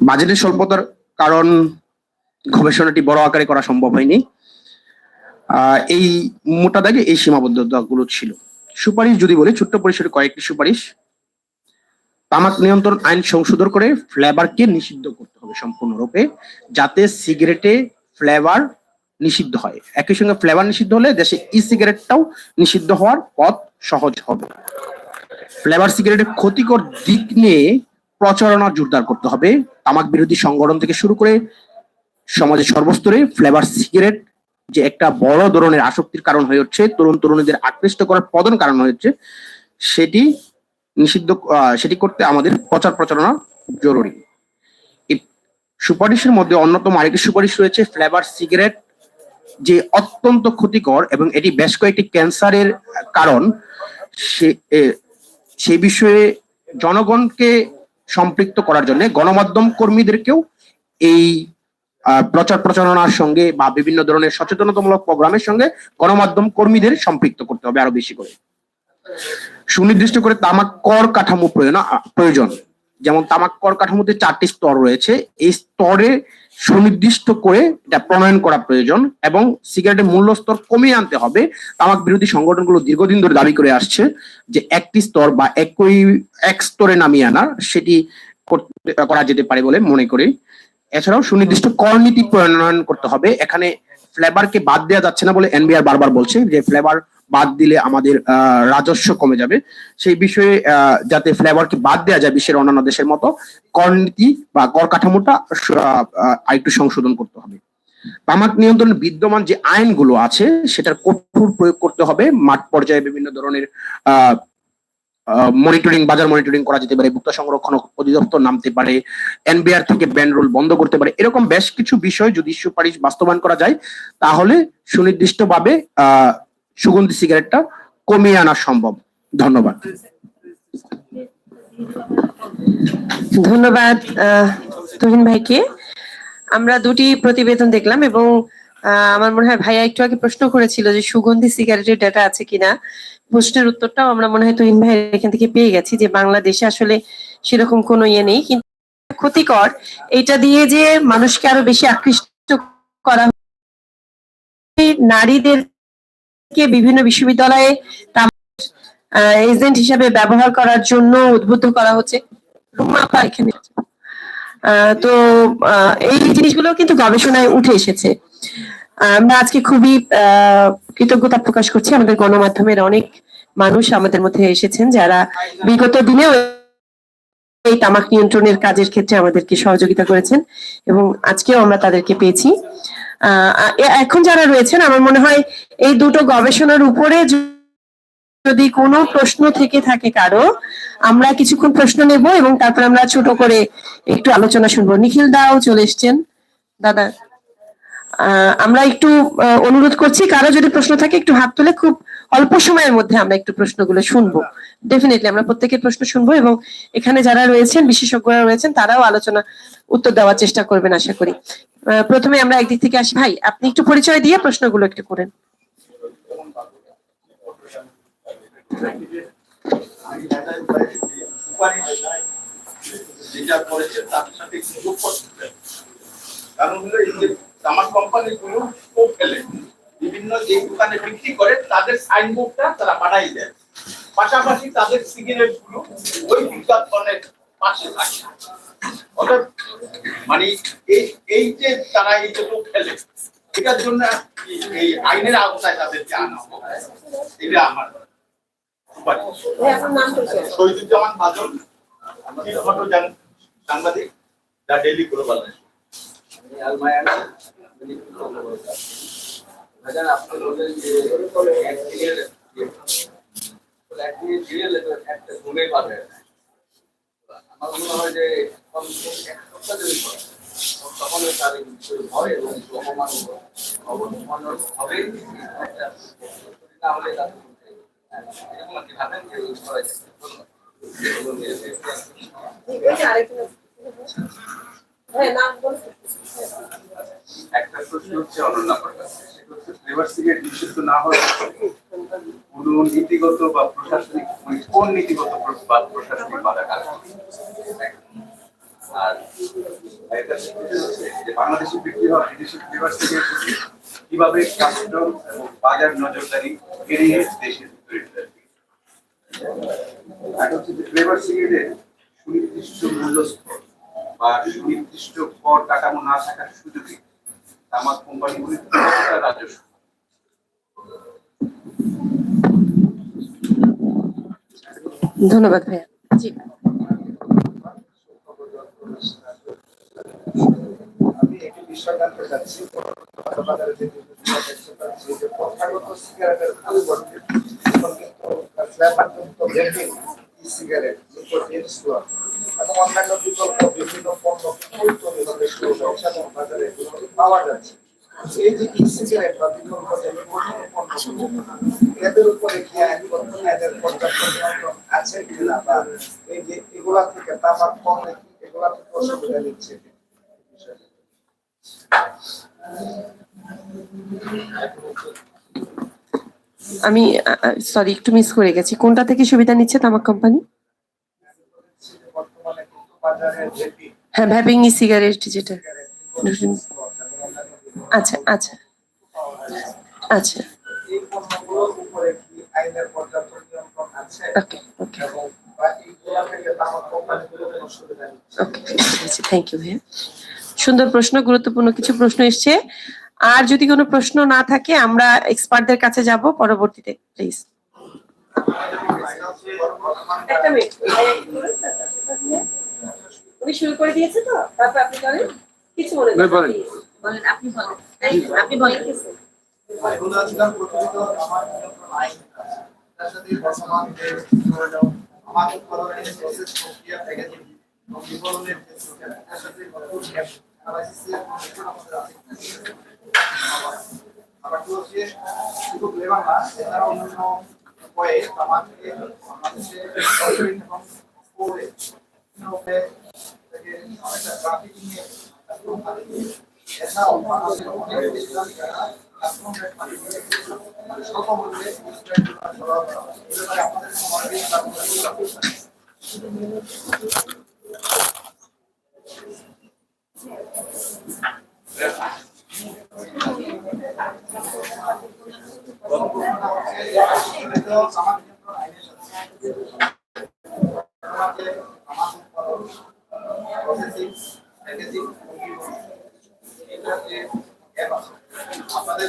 বাজেটের স্বল্পতার কারণ গবেষণাটি বড় আকারে করা সম্ভব হয়নি। এই মোটা দাগে এই সীমাবদ্ধতাগুলো ছিল। সুপারিশ যদি বলি, ছোট্ট পরিসরে কয়েকটি সুপারিশ। তামাক নিয়ন্ত্রণ আইন সংশোধন করে ফ্লেভারকে নিষিদ্ধ করতে হবে সম্পূর্ণরূপে, যাতে সিগারেটে ফ্লেভার নিষিদ্ধ হয়। একই সঙ্গে ফ্লেভার নিষিদ্ধ হলে দেশে ই সিগারেটটাও নিষিদ্ধ হওয়ার পথ সহজ হবে। ফ্লেভার সিগারেটের ক্ষতিকর দিক নিয়ে প্রচারণা জোরদার করতে হবে। তামাক বিরোধী সংগঠন থেকে শুরু করে সমাজের সর্বস্তরে ফ্লেভার সিগারেট যে একটা বড় ধরনের আসক্তির কারণ হয়ে হচ্ছে তরুণ তরুণীদের আকৃষ্ট করার প্রধান কারণ হচ্ছে সেটি নিষিদ্ধ সেটি করতে আমাদের প্রচার প্রচারণা জরুরি। সুপারিশের মধ্যে অন্যতম আরেকটি সুপারিশ রয়েছে ফ্লেভার সিগারেট যে অত্যন্ত ক্ষতিকর এবং এটি বেশ কয়েকটি ক্যান্সারের কারণ সে বিষয়ে জনগণকে সম্পৃক্ত করার জন্য গণমাধ্যম কর্মীদেরকেও এই প্রচার প্রচারণার সঙ্গে বা বিভিন্ন ধরনের সচেতনতামূলক প্রোগ্রামের সঙ্গে গণমাধ্যম কর্মীদের সম্পৃক্ত করতে হবে আরও বেশি করে। সুনির্দিষ্ট করে তামাক কর কাঠামো প্রয়োজন প্রয়োজন। যেমন তামাক কর কাঠামোতে চারটি স্তর রয়েছে, এই স্তরে সুনির্দিষ্ট করে এটা প্রণয়ন করা প্রয়োজন এবং সিগারেটের মূল্য স্তর কমিয়ে আনতে হবে। তামাক বিরোধী সংগঠনগুলো দীর্ঘদিন ধরে দাবি করে আসছে যে একটি স্তর বা একই, এক স্তরে নামিয়ে আনা সেটি করা যেতে পারে বলে মনে করি। এছাড়াও সুনির্দিষ্ট কর নীতি প্রণয়ন করতে হবে। এখানে ফ্লেভারকে বাদ দেওয়া যাচ্ছে না বলে এনবিআর বারবার বলছে যে ফ্লেভার বাদ দিলে আমাদের রাজস্ব কমে যাবে। সেই বিষয়ে যাতে ফ্লেভারকে বাদ দেওয়া যায় বিশ্বের অন্যান্য দেশের মতো কর নীতি বা কর কাঠামোটা আরেকটু সংশোধন করতে হবে। তামাক নিয়ন্ত্রণের বিদ্যমান যে আইনগুলো আছে, সেটার কঠোর প্রয়োগ করতে হবে। মাঠ পর্যায়ে বিভিন্ন ধরনের, আহ মনিটরিং বাজার মনিটরিং করা যেতে পারে, ভুক্তা সংরক্ষণ অধিদপ্তর নামতে পারে, এনবিআর থেকে ব্যান রোল বন্ধ করতে পারে। এরকম বেশ কিছু বিষয় যদি সুপারিশ বাস্তবায়ন করা যায়, তাহলে সুনির্দিষ্টভাবে, আহ সুগন্ধি সিগারেটটা কমিয়ে আনা সম্ভব। ধন্যবাদ। ধন্যবাদ তুহিন ভাইকে। আমরা দুটি প্রতিবেদন দেখলাম এবং আমার মনে হয় ভাইয়া একটু আগে প্রশ্ন করেছিল যে সুগন্ধি সিগারেটের ডাটা আছে কিনা। প্রশ্নের উত্তরটাও আমরা মনে হয় তুহিন ভাইয়ের এখান থেকে পেয়ে গেছি যে বাংলাদেশে আসলে সেরকম কোনো ইয়ে নেই। কিন্তু ক্ষতিকর এটা দিয়ে যে মানুষকে আরও বেশি আকৃষ্ট করা হয়, নারীদেরকে বিভিন্ন বিশ্ববিদ্যালয়ে এজেন্ট হিসাবে ব্যবহার করার জন্য উদ্বুদ্ধ করা হচ্ছে। এখানে তো এই জিনিসগুলো কিন্তু গবেষণায় উঠে এসেছে। আমরা আজকে খুবই কৃতজ্ঞতা প্রকাশ করছি। আমাদের গণমাধ্যমের অনেক মানুষ আমাদের মধ্যে এসেছেন যারা বিগত দিনেও এই তামাক নিয়ন্ত্রণের কাজের ক্ষেত্রে আমাদেরকে সহযোগিতা করেছেন এবং আজকেও আমরা তাদেরকে পেয়েছি। এখন যারা রয়েছেন, আমার মনে হয় এই দুটো গবেষণার উপরে যদি কোনো প্রশ্ন থেকে থাকে কারও, আমরা কিছুক্ষণ প্রশ্ন নেব এবং তারপর আমরা ছোট করে একটু আলোচনা শুনব। নিখিল দাও চলে এসছেন। দাদা আমরা একটু অনুরোধ করছি, কারও যদি প্রশ্ন থাকে, একটু হাত তুলে খুব অল্প সময়ের মধ্যে আমরা একটু প্রশ্নগুলো শুনব। ডেফিনেটলি আমরা প্রত্যেকের প্রশ্ন শুনব এবং এখানে যারা রয়েছেন, বিশেষজ্ঞরা রয়েছেন, তারাও আলোচনা, উত্তর দেওয়ার চেষ্টা করবেন, আশা করি। প্রথমে আমরা একদিক থেকে আসি। ভাই, আপনি একটু পরিচয় দিয়ে প্রশ্নগুলো একটু করেন। যেটা তামাক কোম্পানিগুলো খুব ফেলে বিভিন্ন যে দোকানে বিক্রি করে তাদের সাইনবোর্ডটা তারা পাঠাই দেয় পাশাপাশি তাদের সিগারেটগুলো ওই বিজ্ঞাপনের পাশে থাকে। অর্থাৎ মানে এই এই যে তারা এই যে লোক ফেলে এটার জন্য এই আইনের আওতায় তাদেরকে আনা হবে। এটা আমার শহীদুজ্জামান বাদল ফটো সাংবাদিক দা ডেইলি গ্লোবাল যে একটা ঘুমে পাবে আমার মনে হয় যে এক সপ্তাহ এবং অপমান অপমান হবে না হলে যে করা একটা প্রশ্ন হচ্ছে অনন্যাপার কাছে হচ্ছে ফ্লেভার সিগারেট নিষিদ্ধ না কোন নীতিগত বা প্রশাসনিক মানে কোন নীতিগত বা প্রশাসনিক বাধা কাজ? আর বিক্রি বিদেশি ফ্লেভার কীভাবে বাজার নজরদারি দেশের ফ্লেভার সুনির্দিষ্ট বা সুনির্দিষ্ট কর কাঠামো না থাকার সুযোগে তামাক কোম্পানিগুলি রাজস্ব ধন্যবাদ ভাইয়া। জি। সিগারেটের পরিবর্তে ই সিগারেট অন্যান্য বিকল্প বিভিন্ন পণ্য বাজারে পাওয়া যাচ্ছে এই যে সিগারেট বা বিকল্প যে নিকোটিন পণ্য এদের উপরে কি আইন এদের পর্যাপ্ত নিয়ন্ত্রণ আছে কিনা বা এই যে এগুলা থেকে তামাক, কম এগুলা থেকে অসুবিধা নিচ্ছে? আমি সরি একটু মিস করে গেছি। কোনটা থেকে সুবিধা নিচ্ছে তামাক কোম্পানি হ্যাঁ ভ্যাপিং ই সিগারেট যেটা। আচ্ছা আচ্ছা। আচ্ছা। ওকে ওকে। ওকে থ্যাংক ইউ ভাইয়া। সুন্দর প্রশ্ন গুরুত্বপূর্ণ কিছু প্রশ্ন এসছে। আর যদি কোনো প্রশ্ন না থাকে আমরা এক্সপার্টদের কাছে যাব পরবর্তীতে প্লিজ উনি শুরু করে দিয়েছে তো? তারপর আপনি করেন কিছু বলেন। বলেন আপনি বলেন। আপনি বলেন কিছু। এগুলো আজকাল প্রচলিত আমার নিয়ন্ত্রণ আইন আছে। তার সাথে বর্তমান যে ধরে নাও আমার উৎপাদনের প্রসেস প্রক্রিয়া বিপণনের যে প্রক্রিয়া, তার সাথে আপনাদের কোনো মনোযোগ থাকবে না। এটা আমার নিয়ন্ত্রণ আইনের সাথে। আমাকে আমার উৎপাদন, প্রসেসিং, প্যাকেজিং, এবং বিপণন। এটা যে অ্যাপ আছে, আপনাদের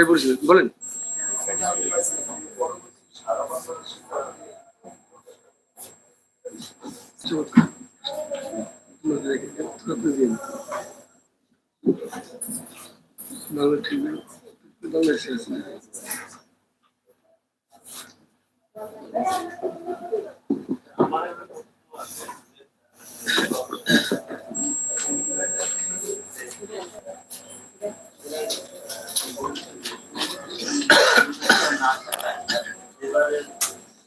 ভাই বলছিলেন বলেন এটা আমি পাইছি, পরবর্তী সারা বছর শিক্ষা বাংলা ঠিক বাংলা শেষ বাংলাদেশের যে সিগারেট শিল্পগুলো আছে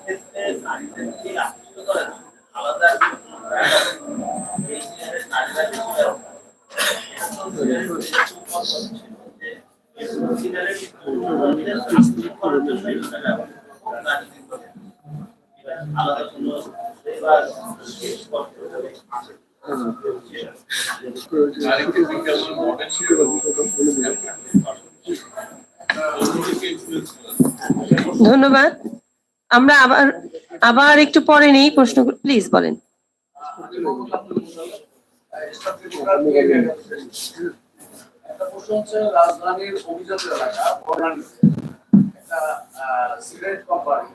ক্ষেত্রে নারীদেরকে আকৃষ্ট জন্য আলাদা নারীরা ধন্যবাদ। আমরা আবার আবার একটু পরে নেই প্রশ্ন প্লিজ বলেন। রাজধানীর অভিজাত এলাকা একটা সিগারেট কোম্পানি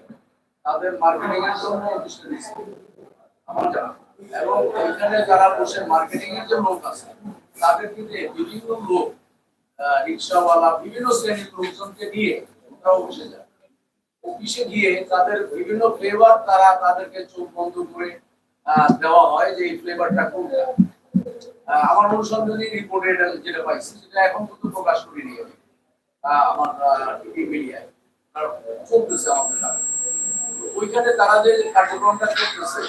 তাদের মার্কেটিং এর জন্য এবং এখানে যারা বসে মার্কেটিং এর যে লোক আছে তাদের কিন্তু বিভিন্ন লোক রিক্সাওয়ালা বিভিন্ন শ্রেণির লোকজনকে নিয়ে ওরা অফিসে যায়। অফিসে গিয়ে তাদের বিভিন্ন ফ্লেভার তারা তাদেরকে চোখ বন্ধ করে দেওয়া হয় যে এই ফ্লেভারটা আহ, আমার অনুসন্ধানী রিপোর্টে যেটা পাইছি সেটা এখন কিন্তু প্রকাশ করিনি আমি আমার মিডিয়ায় চলতেছে আমাদের ওইখানে তারা যে কার্যক্রমটা করতেছে,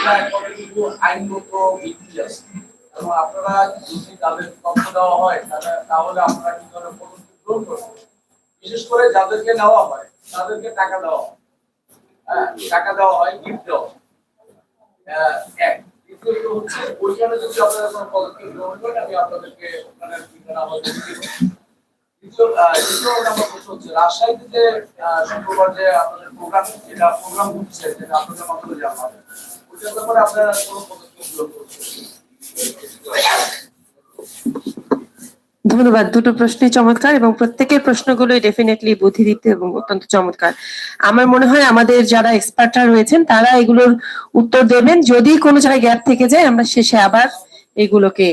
এটা একেবারে কিন্তু আইনগত ভিত্তি আছে। এবং আপনারা যদি তাদের তথ্য দেওয়া হয়, তাহলে- আপনারা কি ধরনের পদক্ষেপ গ্রহণ করবেন। বিশেষ করে যাদেরকে নেওয়া হয়, তাদেরকে টাকা দেওয়া হয়। হ্যাঁ টাকা দেওয়া হয় গিফট দেওয়া হয়। এক। দ্বিতীয়ত হচ্ছে, ওইখানে যদি আপনারা কোনো পদক্ষেপ গ্রহণ করেন, আমি আপনাদেরকে ওখানে ঠিকানা আমাদের ধন্যবাদ। দুটো প্রশ্নই চমৎকার এবং প্রত্যেকের প্রশ্নগুলোই ডেফিনেটলি বুদ্ধিদীপ্ত এবং অত্যন্ত চমৎকার। আমার মনে হয় আমাদের যারা এক্সপার্টরা রয়েছেন, তারা এগুলোর উত্তর দেবেন। যদি কোনো জায়গায় গ্যাপ থেকে যায়, আমরা শেষে আবার এগুলোকে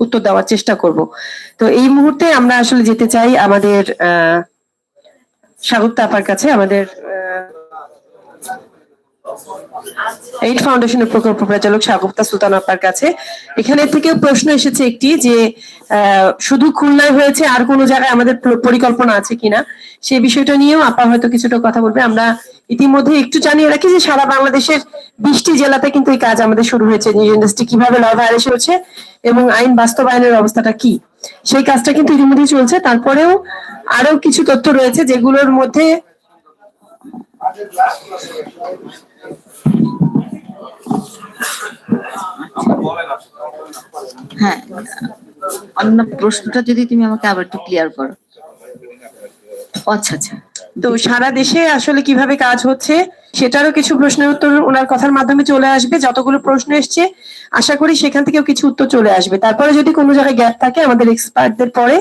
উত্তর দেওয়ার চেষ্টা করব। তো এই মুহূর্তে আমরা আসলে যেতে চাই আমাদের, আহ স্বাগত আপার কাছে, আমাদের এইট ফাউন্ডেশনের প্রকল্প পরিচালক স্বাগতা সুলতান আপার কাছে। এখানে থেকেও প্রশ্ন এসেছে একটি যে শুধু খুলনায় হয়েছে আর কোনো জায়গায় আমাদের পরিকল্পনা আছে কিনা? সেই বিষয়টা নিয়েও আপা হয়তো কিছুটা কথা বলবে। আমরা ইতিমধ্যে একটু জানিয়ে রাখি যে সারা বাংলাদেশের বিশটি জেলাতে কিন্তু এই কাজ আমাদের শুরু হয়েছে। নিউজ ইন্ডাস্ট্রি কীভাবে ল ভাইরাস হচ্ছে এবং আইন বাস্তবায়নের অবস্থাটা কি? সেই কাজটা কিন্তু ইতিমধ্যে চলছে। তারপরেও আরও কিছু তথ্য রয়েছে যেগুলোর মধ্যে হ্যাঁ অন্য প্রশ্নটা যদি তুমি আমাকে আবার একটু ক্লিয়ার করো। আচ্ছা আচ্ছা। তো সারা দেশে আসলে কীভাবে কাজ হচ্ছে, সেটারও কিছু প্রশ্নের উত্তর ওনার কথার মাধ্যমে চলে আসবে, যতগুলো প্রশ্ন এসছে, আশা করি সেখান থেকেও কিছু উত্তর চলে আসবে। তারপরে যদি কোনো জায়গায় গ্যাপ থাকে আমাদের এক্সপার্টদের পরে,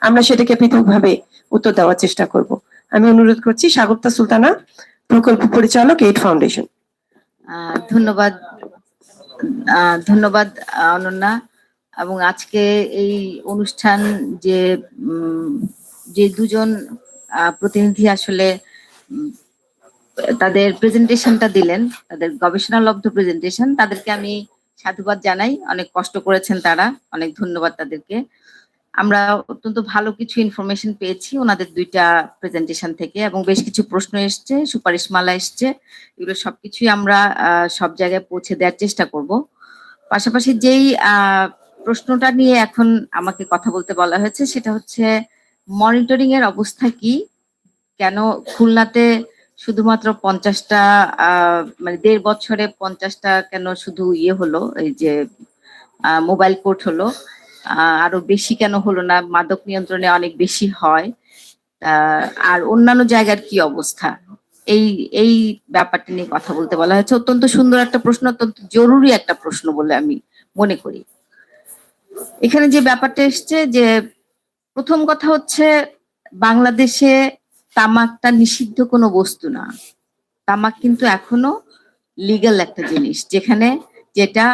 আমরা সেটাকে পৃথকভাবে উত্তর দেওয়ার চেষ্টা করব। আমি অনুরোধ করছি স্বাগতা সুলতানা প্রকল্প পরিচালক এইট ফাউন্ডেশন। ধন্যবাদ ধন্যবাদ, অনন্যা। এবং আজকে এই অনুষ্ঠান যে যে দুজন প্রতিনিধি আসলে তাদের প্রেজেন্টেশনটা দিলেন, তাদের গবেষণালব্ধ প্রেজেন্টেশন, তাদেরকে আমি সাধুবাদ জানাই। অনেক কষ্ট করেছেন তারা, অনেক ধন্যবাদ তাদেরকে। আমরা অত্যন্ত ভালো কিছু ইনফরমেশন পেয়েছি ওনাদের দুইটা প্রেজেন্টেশন থেকে এবং বেশ কিছু প্রশ্ন এসছে, সুপারিশমালা এসছে, এগুলো সবকিছুই আমরা সব জায়গায় পৌঁছে দেওয়ার চেষ্টা করব। পাশাপাশি যেই প্রশ্নটা নিয়ে এখন আমাকে কথা বলতে বলা হয়েছে সেটা হচ্ছে মনিটরিং এর অবস্থা কি? কেন খুলনাতে শুধুমাত্র পঞ্চাশটা মানে দেড় বছরে পঞ্চাশটা কেন শুধু ইয়ে হলো, এই যে মোবাইল কোর্ট হলো? আরও বেশি কেন হলো না? মাদক নিয়ন্ত্রণে অনেক বেশি হয়। আর অন্যান্য জায়গার কি অবস্থা? এই এই ব্যাপারটা নিয়ে কথা বলতে বলা হয়েছে। অত্যন্ত সুন্দর একটা প্রশ্ন, অত্যন্ত জরুরি একটা প্রশ্ন বলে আমি মনে করি। এখানে যে ব্যাপারটা এসছে যে, প্রথম কথা হচ্ছে, বাংলাদেশে তামাকটা নিষিদ্ধ কোনো বস্তু না। তামাক কিন্তু এখনও লিগ্যাল একটা জিনিস, যেখানে যেটা